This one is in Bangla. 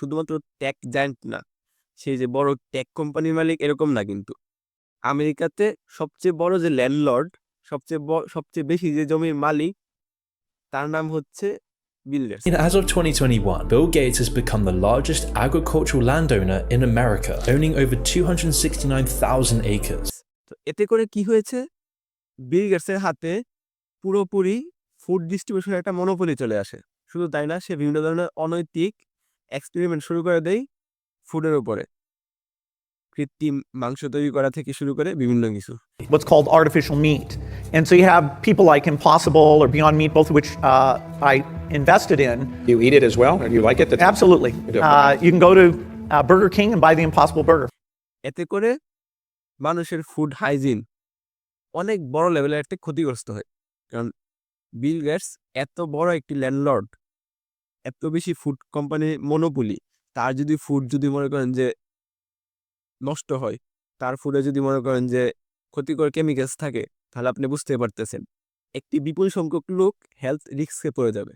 শুধুমাত্র ট্যাক জায়ান্ট না সেই যে বড় ট্যাক কোম্পানির মালিক এরকম না কিন্তু। আমেরিকাতে সবচেয়ে বড় যে ল্যান্ডলর্ড সবচেয়ে সবচেয়ে বেশি যে জমির মালিক তার নাম হচ্ছে And as of 2021, Bill Gates has become the largest agricultural landowner in America, owning over 269,000 acres. তো এতে করে কি হয়েছে? বিল গেটসের হাতে পুরোপুরি ফুড ডিস্ট্রিবিউশনের একটা মনোপলি চলে আসে। শুধু তাই না সে বিভিন্ন ধরনের অনৈতিক এক্সপেরিমেন্ট শুরু করে দেয় ফুডের উপরে কৃত্রিম মাংস তৈরি করা থেকে শুরু করে বিভিন্ন কিছু what's called artificial meat. And so you have people like Impossible or Beyond Meat, both of which uh, I invested in. You eat it as well, and you like it? That's- Absolutely. do. Uh, you can go to uh, Burger King and buy the Impossible Burger. এতে করে মানুষের ফুড হাইজিন অনেক বড় লেভেলের একটা ক্ষতিগ্রস্ত হয় কারণ বিল গেটস এত বড় একটি ল্যান্ডলর্ড এত বেশি ফুড কোম্পানি মনোপলি তার যদি ফুড যদি মনে করেন যে নষ্ট হয়, তার ফুডে যদি মনে করেন যে ক্ষতিকর কেমিক্যালস থাকে, তাহলে আপনি বুঝতে পারতেছেন। একটি বিপুল সংখ্যক লোক হেলথ রিস্কে পড়ে যাবে।